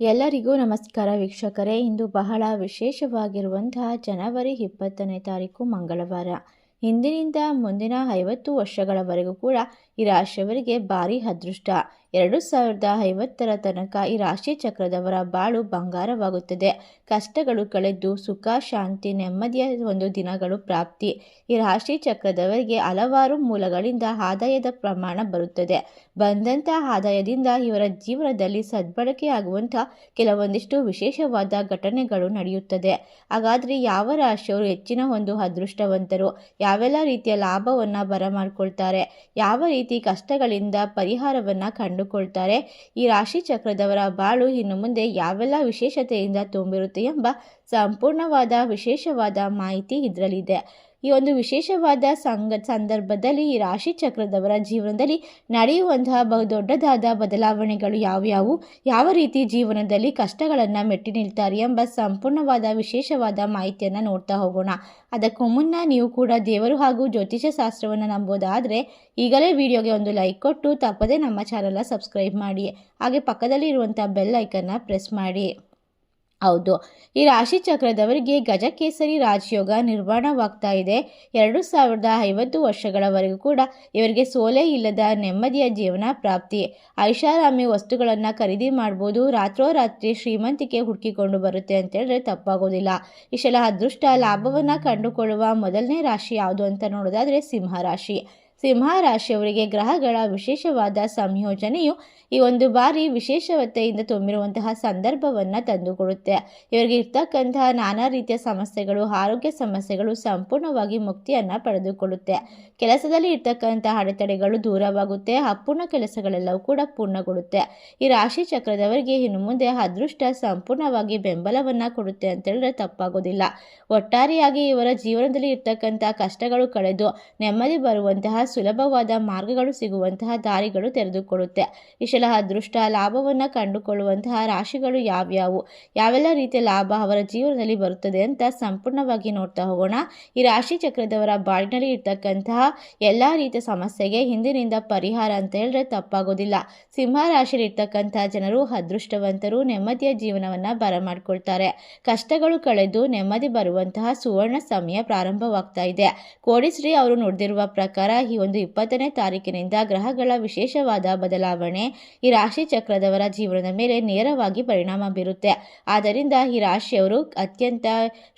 ಎಲ್ಲರಿಗೂ ನಮಸ್ಕಾರ ವೀಕ್ಷಕರೇ. ಇಂದು ಬಹಳ ವಿಶೇಷವಾಗಿರುವಂತಹ ಜನವರಿ ಇಪ್ಪತ್ತನೇ ತಾರೀಕು ಮಂಗಳವಾರ. ಇಂದಿನಿಂದ ಮುಂದಿನ ಐವತ್ತು ವರ್ಷಗಳವರೆಗೂ ಕೂಡ ಈ ರಾಶಿಯವರಿಗೆ ಭಾರಿ ಅದೃಷ್ಟ. ಎರಡು ಸಾವಿರದ ಐವತ್ತರ ತನಕ ಈ ರಾಶಿ ಚಕ್ರದವರ ಬಾಳು ಬಂಗಾರವಾಗುತ್ತದೆ. ಕಷ್ಟಗಳು ಕಳೆದು ಸುಖ, ಶಾಂತಿ, ನೆಮ್ಮದಿಯ ಒಂದು ದಿನಗಳು ಪ್ರಾಪ್ತಿ. ಈ ರಾಶಿ ಚಕ್ರದವರಿಗೆ ಹಲವಾರು ಮೂಲಗಳಿಂದ ಆದಾಯದ ಪ್ರಮಾಣ ಬರುತ್ತದೆ. ಬಂದಂಥ ಆದಾಯದಿಂದ ಇವರ ಜೀವನದಲ್ಲಿ ಸದ್ಬಳಕೆಯಾಗುವಂಥ ಕೆಲವೊಂದಿಷ್ಟು ವಿಶೇಷವಾದ ಘಟನೆಗಳು ನಡೆಯುತ್ತದೆ. ಹಾಗಾದರೆ ಯಾವ ರಾಶಿಯವರು ಹೆಚ್ಚಿನ ಒಂದು ಅದೃಷ್ಟವಂತರು? ಯಾವೆಲ್ಲ ರೀತಿಯ ಲಾಭವನ್ನು ಬರಮಾಡ್ಕೊಳ್ತಾರೆ, ಯಾವ ರೀತಿ ಕಷ್ಟಗಳಿಂದ ಪರಿಹಾರವನ್ನು ಕಂಡುಕೊಳ್ತಾರೆ, ಈ ರಾಶಿ ಚಕ್ರದವರ ಬಾಳು ಇನ್ನು ಮುಂದೆ ಯಾವೆಲ್ಲ ವಿಶೇಷತೆಯಿಂದ ತುಂಬಿರುತ್ತೆ ಎಂಬ ಸಂಪೂರ್ಣವಾದ ವಿಶೇಷವಾದ ಮಾಹಿತಿ ಇದರಲ್ಲಿದೆ. ಈ ಒಂದು ವಿಶೇಷವಾದ ಸಂಗ, ಸಂದರ್ಭದಲ್ಲಿ ಈ ರಾಶಿ ಚಕ್ರದವರ ಜೀವನದಲ್ಲಿ ನಡೆಯುವಂತಹ ಬಹು ದೊಡ್ಡದಾದ ಬದಲಾವಣೆಗಳು ಯಾವ್ಯಾವು? ಯಾವ ರೀತಿ ಜೀವನದಲ್ಲಿ ಕಷ್ಟಗಳನ್ನು ಮೆಟ್ಟಿ ನಿಲ್ತಾರೆ ಎಂಬ ಸಂಪೂರ್ಣವಾದ ವಿಶೇಷವಾದ ಮಾಹಿತಿಯನ್ನು ನೋಡ್ತಾ ಹೋಗೋಣ. ಅದಕ್ಕೂ ಮುನ್ನ ನೀವು ಕೂಡ ದೇವರು ಹಾಗೂ ಜ್ಯೋತಿಷ ಶಾಸ್ತ್ರವನ್ನು ನಂಬೋದಾದರೆ ಈಗಲೇ ವಿಡಿಯೋಗೆ ಒಂದು ಲೈಕ್ ಕೊಟ್ಟು ತಪ್ಪದೇ ನಮ್ಮ ಚಾನಲ್ನ ಸಬ್ಸ್ಕ್ರೈಬ್ ಮಾಡಿ. ಹಾಗೆ ಪಕ್ಕದಲ್ಲಿ ಇರುವಂಥ ಬೆಲ್ ಐಕನ್ನ ಪ್ರೆಸ್ ಮಾಡಿ. ಹೌದು. ಈ ರಾಶಿ ಚಕ್ರದವರಿಗೆ ಗಜಕೇಸರಿ ರಾಜಯೋಗ ನಿರ್ಮಾಣವಾಗ್ತಾ ಇದೆ. ಎರಡು ಸಾವಿರದ ಐವತ್ತು ವರ್ಷಗಳವರೆಗೂ ಕೂಡ ಇವರಿಗೆ ಸೋಲೆ ಇಲ್ಲದ ನೆಮ್ಮದಿಯ ಜೀವನ ಪ್ರಾಪ್ತಿ. ಐಷಾರಾಮಿ ವಸ್ತುಗಳನ್ನು ಖರೀದಿ ಮಾಡ್ಬೋದು. ರಾತ್ರೋರಾತ್ರಿ ಶ್ರೀಮಂತಿಕೆ ಹುಡುಕಿಕೊಂಡು ಬರುತ್ತೆ ಅಂತ ಹೇಳಿದ್ರೆ ತಪ್ಪಾಗೋದಿಲ್ಲ ಇಷ್ಟೆಲ್ಲ ಅದೃಷ್ಟ ಲಾಭವನ್ನು ಕಂಡುಕೊಳ್ಳುವ ಮೊದಲನೇ ರಾಶಿ ಯಾವುದು ಅಂತ ನೋಡೋದಾದರೆ ಸಿಂಹ ರಾಶಿ. ಸಿಂಹ ರಾಶಿಯವರಿಗೆ ಗ್ರಹಗಳ ವಿಶೇಷವಾದ ಸಂಯೋಜನೆಯು ಈ ಒಂದು ಬಾರಿ ವಿಶೇಷವತೆಯಿಂದ ತುಂಬಿರುವಂತಹ ಸಂದರ್ಭವನ್ನು ತಂದುಕೊಡುತ್ತೆ. ಇವರಿಗೆ ಇರ್ತಕ್ಕಂತಹ ನಾನಾ ರೀತಿಯ ಸಮಸ್ಯೆಗಳು, ಆರೋಗ್ಯ ಸಮಸ್ಯೆಗಳು ಸಂಪೂರ್ಣವಾಗಿ ಮುಕ್ತಿಯನ್ನು ಪಡೆದುಕೊಳ್ಳುತ್ತೆ. ಕೆಲಸದಲ್ಲಿ ಇರ್ತಕ್ಕಂತಹ ಅಡೆತಡೆಗಳು ದೂರವಾಗುತ್ತೆ, ಅಪೂರ್ಣ ಕೆಲಸಗಳೆಲ್ಲವೂ ಕೂಡ ಪೂರ್ಣಗೊಳ್ಳುತ್ತೆ. ಈ ರಾಶಿ ಚಕ್ರದವರಿಗೆ ಇನ್ನು ಮುಂದೆ ಅದೃಷ್ಟ ಸಂಪೂರ್ಣವಾಗಿ ಬೆಂಬಲವನ್ನು ಕೊಡುತ್ತೆ ಅಂತ ಹೇಳಿದ್ರೆ ತಪ್ಪಾಗೋದಿಲ್ಲ. ಒಟ್ಟಾರೆಯಾಗಿ ಇವರ ಜೀವನದಲ್ಲಿ ಇರ್ತಕ್ಕಂತಹ ಕಷ್ಟಗಳು ಕಳೆದು ನೆಮ್ಮದಿ ಬರುವಂತಹ ಸುಲಭವಾದ ಮಾರ್ಗಗಳು ಸಿಗುವಂತಹ ದಾರಿಗಳು ತೆರೆದುಕೊಳ್ಳುತ್ತೆ. ಇಷ್ಟೆಲ್ಲ ಅದೃಷ್ಟ ಲಾಭವನ್ನು ಕಂಡುಕೊಳ್ಳುವಂತಹ ರಾಶಿಗಳು ಯಾವ್ಯಾವು? ಯಾವೆಲ್ಲ ರೀತಿಯ ಲಾಭ ಅವರ ಜೀವನದಲ್ಲಿ ಬರುತ್ತದೆ ಅಂತ ಸಂಪೂರ್ಣವಾಗಿ ನೋಡ್ತಾ ಹೋಗೋಣ. ಈ ರಾಶಿ ಚಕ್ರದವರ ಬಾಳಿನಲ್ಲಿ ಇರ್ತಕ್ಕಂತಹ ಎಲ್ಲ ರೀತಿಯ ಸಮಸ್ಯೆಗೆ ಹಿಂದಿನಿಂದ ಪರಿಹಾರ ಅಂತ ಹೇಳಿದ್ರೆ ತಪ್ಪಾಗೋದಿಲ್ಲ. ಸಿಂಹ ರಾಶಿಯಲ್ಲಿ ಇರ್ತಕ್ಕಂತಹ ಜನರು ಅದೃಷ್ಟವಂತರು, ನೆಮ್ಮದಿಯ ಜೀವನವನ್ನು ಬರಮಾಡ್ಕೊಳ್ತಾರೆ ಕಷ್ಟಗಳು ಕಳೆದು ನೆಮ್ಮದಿ ಬರುವಂತಹ ಸುವರ್ಣ ಸಮಯ ಪ್ರಾರಂಭವಾಗ್ತಾ ಇದೆ. ಕೋಡಿಶ್ರೀ ಅವರು ನೋಡಿದಿರುವ ಪ್ರಕಾರ ಈ ಒಂದು ಇಪ್ಪತ್ತನೇ ತಾರೀಕಿನಿಂದ ಗ್ರಹಗಳ ವಿಶೇಷವಾದ ಬದಲಾವಣೆ ಈ ರಾಶಿ ಚಕ್ರದವರ ಜೀವನದ ಮೇಲೆ ನೇರವಾಗಿ ಪರಿಣಾಮ ಬೀರುತ್ತೆ. ಆದ್ದರಿಂದ ಈ ರಾಶಿಯವರು ಅತ್ಯಂತ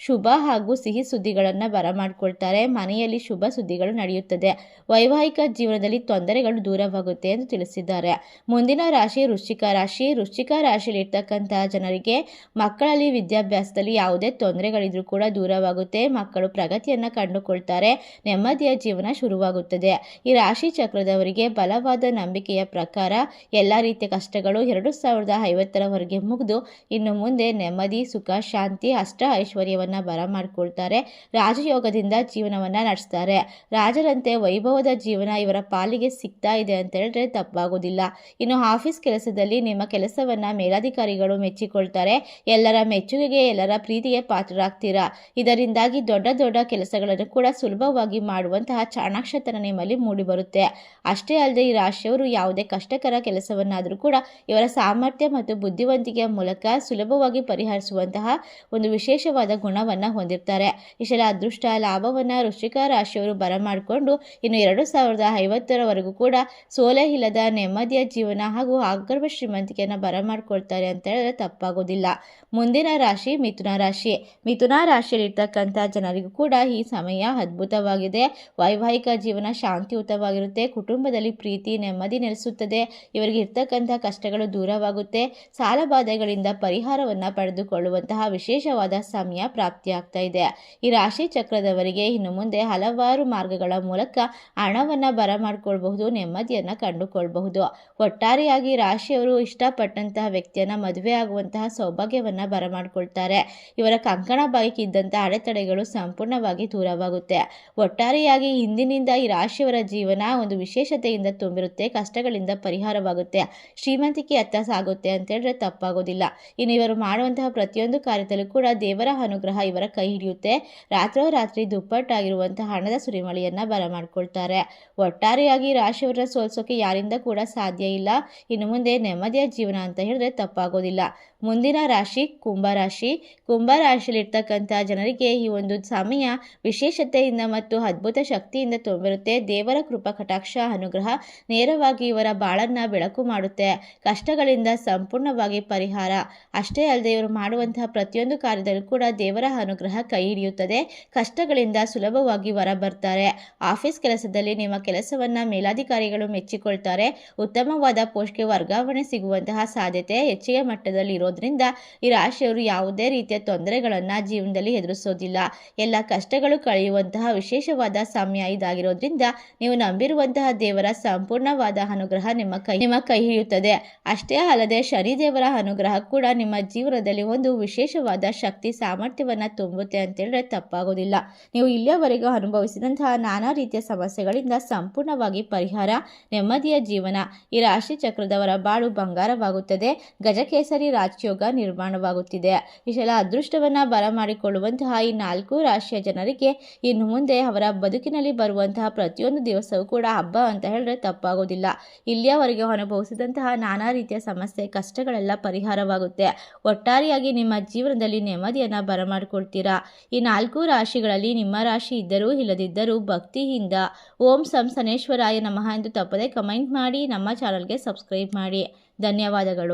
ಶುಭ ಹಾಗೂ ಸಿಹಿ ಸುದ್ದಿಗಳನ್ನು ಬರಮಾಡ್ಕೊಳ್ತಾರೆ. ಮನೆಯಲ್ಲಿ ಶುಭ ಸುದ್ದಿಗಳು ನಡೆಯುತ್ತದೆ. ವೈವಾಹಿಕ ಜೀವನದಲ್ಲಿ ತೊಂದರೆಗಳು ದೂರವಾಗುತ್ತೆ ಎಂದು ತಿಳಿಸಿದ್ದಾರೆ. ಮುಂದಿನ ರಾಶಿ ವೃಶ್ಚಿಕ ರಾಶಿ. ವೃಶ್ಚಿಕ ರಾಶಿಯಲ್ಲಿ ಇರ್ತಕ್ಕಂತಹ ಜನರಿಗೆ ಮಕ್ಕಳಲ್ಲಿ ವಿದ್ಯಾಭ್ಯಾಸದಲ್ಲಿ ಯಾವುದೇ ತೊಂದರೆಗಳಿದ್ರೂ ಕೂಡ ದೂರವಾಗುತ್ತೆ. ಮಕ್ಕಳು ಪ್ರಗತಿಯನ್ನು ಕಂಡುಕೊಳ್ತಾರೆ. ನೆಮ್ಮದಿಯ ಜೀವನ ಶುರುವಾಗುತ್ತದೆ. ಈ ರಾಶಿ ಚಕ್ರದವರಿಗೆ ಬಲವಾದ ನಂಬಿಕೆಯ ಪ್ರಕಾರ ಎಲ್ಲ ರೀತಿಯ ಕಷ್ಟಗಳು ಎರಡು ಸಾವಿರದ ಐವತ್ತರವರೆಗೆ ಮುಗಿದು ಇನ್ನು ಮುಂದೆ ನೆಮ್ಮದಿ, ಸುಖ, ಶಾಂತಿ, ಅಷ್ಟ ಐಶ್ವರ್ಯವನ್ನು ಬರಮಾಡ್ಕೊಳ್ತಾರೆ ರಾಜಯೋಗದಿಂದ ಜೀವನವನ್ನು ನಡೆಸ್ತಾರೆ. ರಾಜರಂತೆ ವೈಭವದ ಜೀವನ ಇವರ ಪಾಲಿಗೆ ಸಿಗ್ತಾ ಇದೆ ಅಂತ ಹೇಳಿದ್ರೆ ತಪ್ಪಾಗೋದಿಲ್ಲ. ಇನ್ನು ಆಫೀಸ್ ಕೆಲಸದಲ್ಲಿ ನಿಮ್ಮ ಕೆಲಸವನ್ನು ಮೇಲಾಧಿಕಾರಿಗಳು ಮೆಚ್ಚಿಕೊಳ್ತಾರೆ. ಎಲ್ಲರ ಮೆಚ್ಚುಗೆಗೆ ಎಲ್ಲರ ಪ್ರೀತಿಗೆ ಪಾತ್ರರಾಗ್ತೀರಾ? ಇದರಿಂದಾಗಿ ದೊಡ್ಡ ದೊಡ್ಡ ಕೆಲಸಗಳನ್ನು ಕೂಡ ಸುಲಭವಾಗಿ ಮಾಡುವಂತಹ ಚಾಣಾಕ್ಷತನ ನಿಮ್ಮಲ್ಲಿ ಮೂಡಿಬರುತ್ತೆ ಅಷ್ಟೇ ಅಲ್ಲದೆ ಈ ರಾಶಿಯವರು ಯಾವುದೇ ಕಷ್ಟಕರ ಕೆಲಸವನ್ನಾದರೂ ಕೂಡ ಇವರ ಸಾಮರ್ಥ್ಯ ಮತ್ತು ಬುದ್ಧಿವಂತಿಕೆಯ ಮೂಲಕ ಸುಲಭವಾಗಿ ಪರಿಹರಿಸುವಂತಹ ಒಂದು ವಿಶೇಷವಾದ ಗುಣವನ್ನು ಹೊಂದಿರ್ತಾರೆ. ಇಷ್ಟೆಲ್ಲ ಅದೃಷ್ಟ, ಲಾಭವನ್ನು ವೃಶ್ಚಿಕ ರಾಶಿಯವರು ಬರಮಾಡಿಕೊಂಡು ಇನ್ನು ಎರಡು ಸಾವಿರದ ಐವತ್ತರವರೆಗೂ ಕೂಡ ಸೋಲೆ ಇಲ್ಲದ ನೆಮ್ಮದಿಯ ಜೀವನ ಹಾಗೂ ಆಗರ್ಭ ಶ್ರೀಮಂತಿಕೆಯನ್ನು ಬರಮಾಡ್ಕೊಳ್ತಾರೆ ಅಂತ ಹೇಳಿದ್ರೆ ತಪ್ಪಾಗೋದಿಲ್ಲ. ಮುಂದಿನ ರಾಶಿ ಮಿಥುನ ರಾಶಿ. ಮಿಥುನ ರಾಶಿಯಲ್ಲಿರ್ತಕ್ಕಂಥ ಜನರಿಗೂ ಕೂಡ ಈ ಸಮಯ ಅದ್ಭುತವಾಗಿದೆ. ವೈವಾಹಿಕ ಜೀವನ ಶಾಂತಿಯುತವಾಗಿರುತ್ತೆ, ಕುಟುಂಬದಲ್ಲಿ ಪ್ರೀತಿ ನೆಮ್ಮದಿ ನೆಲೆಸುತ್ತದೆ, ಇವರಿಗೆ ಇರ್ತಕ್ಕಂಥ ಕಷ್ಟಗಳು ದೂರವಾಗುತ್ತೆ ಸಾಲಬಾಧೆಗಳಿಂದ ಪರಿಹಾರವನ್ನು ಪಡೆದುಕೊಳ್ಳುವಂತಹ ವಿಶೇಷವಾದ ಸಮಯ ಪ್ರಾಪ್ತಿಯಾಗ್ತಾ ಇದೆ. ಈ ರಾಶಿ ಚಕ್ರದವರಿಗೆ ಇನ್ನು ಮುಂದೆ ಹಲವಾರು ಮಾರ್ಗಗಳ ಮೂಲಕ ಹಣವನ್ನು ಬರಮಾಡ್ಕೊಳ್ಬಹುದು, ನೆಮ್ಮದಿಯನ್ನು ಕಂಡುಕೊಳ್ಬಹುದು. ಒಟ್ಟಾರೆಯಾಗಿ ರಾಶಿಯವರು ಇಷ್ಟಪಟ್ಟಂತಹ ವ್ಯಕ್ತಿಯನ್ನು ಮದುವೆ ಆಗುವಂತಹ ಸೌಭಾಗ್ಯವನ್ನು ಬರಮಾಡ್ಕೊಳ್ತಾರೆ. ಇವರ ಕಂಕಣ ಇದ್ದಂತಹ ಅಡೆತಡೆಗಳು ಸಂಪೂರ್ಣವಾಗಿ ದೂರವಾಗುತ್ತೆ. ಒಟ್ಟಾರೆಯಾಗಿ ಹಿಂದಿನಿಂದ ಈ ರಾಶಿ ರಾಶಿಯವರ ಜೀವನ ಒಂದು ವಿಶೇಷತೆಯಿಂದ ತುಂಬಿರುತ್ತೆ, ಕಷ್ಟಗಳಿಂದ ಪರಿಹಾರವಾಗುತ್ತೆ. ಶ್ರೀಮಂತಿಕೆ ಅತ್ತ ಸಾಗುತ್ತೆ ಅಂತ ಹೇಳಿದ್ರೆ ತಪ್ಪಾಗೋದಿಲ್ಲ. ಇನ್ನು ಇವರು ಮಾಡುವಂತಹ ಪ್ರತಿಯೊಂದು ಕಾರ್ಯದಲ್ಲೂ ಕೂಡ ದೇವರ ಅನುಗ್ರಹ ಇವರ ಕೈ ಹಿಡಿಯುತ್ತೆ. ರಾತ್ರೋರಾತ್ರಿ ದುಪ್ಪಟ್ಟಾಗಿರುವಂತಹ ಹಣದ ಸುರಿಮಳೆಯನ್ನ ಬರಮಾಡ್ಕೊಳ್ತಾರೆ ಒಟ್ಟಾರೆಯಾಗಿ ರಾಶಿಯವರ ಸೋಲ್ಸೋಕೆ ಯಾರಿಂದ ಕೂಡ ಸಾಧ್ಯ ಇಲ್ಲ. ಇನ್ನು ಮುಂದೆ ನೆಮ್ಮದಿಯ ಜೀವನ ಅಂತ ಹೇಳಿದ್ರೆ ತಪ್ಪಾಗೋದಿಲ್ಲ. ಮುಂದಿನ ರಾಶಿ ಕುಂಭರಾಶಿ ಕುಂಭರಾಶಿಯಲ್ಲಿರ್ತಕ್ಕಂಥ ಜನರಿಗೆ ಈ ಒಂದು ಸಮಯ ವಿಶೇಷತೆಯಿಂದ ಮತ್ತು ಅದ್ಭುತ ಶಕ್ತಿಯಿಂದ ತುಂಬಿರುತ್ತೆ. ದೇವರ ಕೃಪಾ, ಕಟಾಕ್ಷ, ಅನುಗ್ರಹ ನೇರವಾಗಿ ಇವರ ಬಾಳನ್ನ ಬೆಳಕು ಮಾಡುತ್ತೆ. ಕಷ್ಟಗಳಿಂದ ಸಂಪೂರ್ಣವಾಗಿ ಪರಿಹಾರ. ಅಷ್ಟೇ ಅಲ್ಲದೆ ಇವರು ಮಾಡುವಂತಹ ಪ್ರತಿಯೊಂದು ಕಾರ್ಯದಲ್ಲೂ ಕೂಡ ದೇವರ ಅನುಗ್ರಹ ಕೈ ಹಿಡಿಯುತ್ತದೆ. ಕಷ್ಟಗಳಿಂದ ಸುಲಭವಾಗಿ ಹೊರ ಬರ್ತಾರೆ ಆಫೀಸ್ ಕೆಲಸದಲ್ಲಿ ನಿಮ್ಮ ಕೆಲಸವನ್ನ ಮೇಲಾಧಿಕಾರಿಗಳು ಮೆಚ್ಚಿಕೊಳ್ತಾರೆ. ಉತ್ತಮವಾದ ಪೋಸ್ಟ್ಗೆ ವರ್ಗಾವಣೆ ಸಿಗುವಂತಹ ಸಾಧ್ಯತೆ ಹೆಚ್ಚಿಗೆ ಮಟ್ಟದಲ್ಲಿ ಇರೋದ್ರಿಂದ ಈ ರಾಶಿಯವರು ಯಾವುದೇ ರೀತಿಯ ತೊಂದರೆಗಳನ್ನ ಜೀವನದಲ್ಲಿ ಎದುರಿಸೋದಿಲ್ಲ. ಎಲ್ಲ ಕಷ್ಟಗಳು ಕಳೆಯುವಂತಹ ವಿಶೇಷವಾದ ಸಮಯ ಇದಾಗಿರೋದ್ರಿಂದ ನೀವು ನಂಬಿರುವಂತಹ ದೇವರ ಸಂಪೂರ್ಣವಾದ ಅನುಗ್ರಹ ನಿಮ್ಮ ಕೈ ನಿಮ್ಮ ಕೈ ಹಿಡಿಯುತ್ತದೆ. ಅಷ್ಟೇ ಅಲ್ಲದೆ ಶನಿದೇವರ ಅನುಗ್ರಹ ಕೂಡ ನಿಮ್ಮ ಜೀವನದಲ್ಲಿ ಒಂದು ವಿಶೇಷವಾದ ಶಕ್ತಿ, ಸಾಮರ್ಥ್ಯವನ್ನ ತುಂಬುತ್ತೆ ಅಂತ ಹೇಳಿದ್ರೆ ತಪ್ಪಾಗೋದಿಲ್ಲ. ನೀವು ಇಲ್ಲಿಯವರೆಗೂ ಅನುಭವಿಸಿದಂತಹ ನಾನಾ ರೀತಿಯ ಸಮಸ್ಯೆಗಳಿಂದ ಸಂಪೂರ್ಣವಾಗಿ ಪರಿಹಾರ, ನೆಮ್ಮದಿಯ ಜೀವನ ಈ ರಾಶಿ ಚಕ್ರದವರ ಬಾಳು ಬಂಗಾರವಾಗುತ್ತದೆ. ಗಜಕೇಸರಿ ರಾಜಯೋಗ ನಿರ್ಮಾಣವಾಗುತ್ತಿದೆ. ಇಷ್ಟೆಲ್ಲ ಅದೃಷ್ಟವನ್ನ ಬರಮಾಡಿಕೊಳ್ಳುವಂತಹ ಈ ನಾಲ್ಕು ರಾಶಿಯ ಜನರಿಗೆ ಇನ್ನು ಮುಂದೆ ಅವರ ಬದುಕಿನಲ್ಲಿ ಬರುವಂತಹ ಪ್ರತಿಯೊಂದು ದಿವಸವೂ ಕೂಡ ಹಬ್ಬ ಅಂತ ಹೇಳಿದ್ರೆ ತಪ್ಪಾಗೋದಿಲ್ಲ. ಇಲ್ಲಿಯವರೆಗೆ ಅನುಭವಿಸಿದಂತಹ ನಾನಾ ರೀತಿಯ ಸಮಸ್ಯೆ, ಕಷ್ಟಗಳೆಲ್ಲ ಪರಿಹಾರವಾಗುತ್ತೆ. ಒಟ್ಟಾರೆಯಾಗಿ ನಿಮ್ಮ ಜೀವನದಲ್ಲಿ ನೆಮ್ಮದಿಯನ್ನು ಬರಮಾಡಿಕೊಳ್ತೀರಾ? ಈ ನಾಲ್ಕು ರಾಶಿಗಳಲ್ಲಿ ನಿಮ್ಮ ರಾಶಿ ಇದ್ದರೂ ಇಲ್ಲದಿದ್ದರೂ ಭಕ್ತಿಯಿಂದ ಓಂ ಸಂ ಸನೇಶ್ವರಾಯ ನಮಃ ಎಂದು ತಪ್ಪದೆ ಕಮೆಂಟ್ ಮಾಡಿ, ನಮ್ಮ ಚಾನಲ್ಗೆ ಸಬ್ಸ್ಕ್ರೈಬ್ ಮಾಡಿ. ಧನ್ಯವಾದಗಳು.